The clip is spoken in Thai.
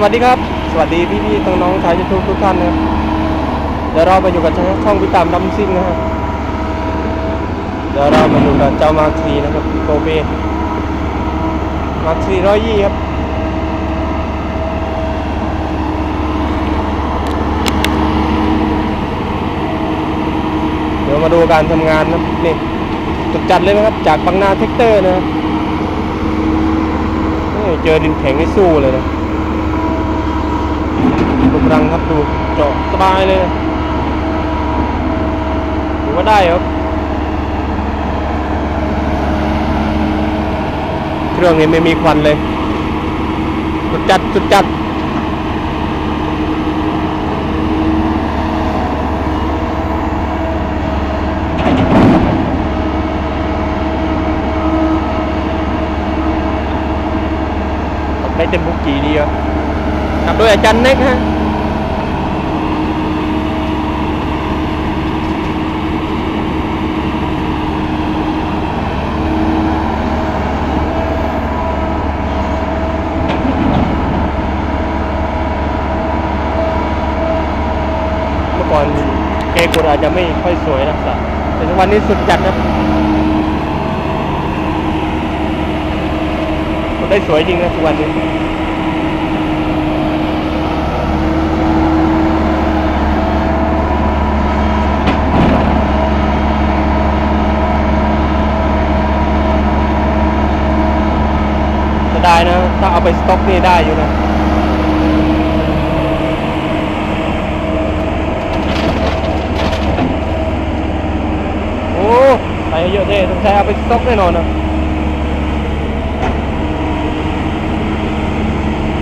สวัสดีครับ สวัสดีพี่ๆน้องๆชาวยูทูบทุกท่านนะครับเดี๋ยวเราไปอยู่กับช่องพิตามดัมซิ่งนะครับเดี๋ยวเรามาอยู่กับเจ้ามาร์คีนะครับโกเบมาร์คีร้อยยี่ครับเดี๋ยวมาดูการทำงานนะนี่สุดจัดเลยนะครับ จากบางนาเทคเตอร์นะเจอดินแข็งให้สู้เลยนะ ลูกรังครับดูเจาะสบายเลยถือว่าได้ครับ เครื่องนี้ไม่มีควันเลย สุดจัดสุดจัดได้เต็มบุกจีดีครับขับโดยอาจารย์เน็กฮะ ก่อนเกกดอาจจะไม่ค่อยสวยนะสักแต่ทุกวันนี้สุดจัดครับมันได้สวยจริงนะทุกวันนี้จะได้นะ ถ้าเอาไปสต็อกนี่ได้อยู่นะ โอ้ใส่ เยอะเท่ต้องใช้เอาไปสต็อกแน่นอนนะ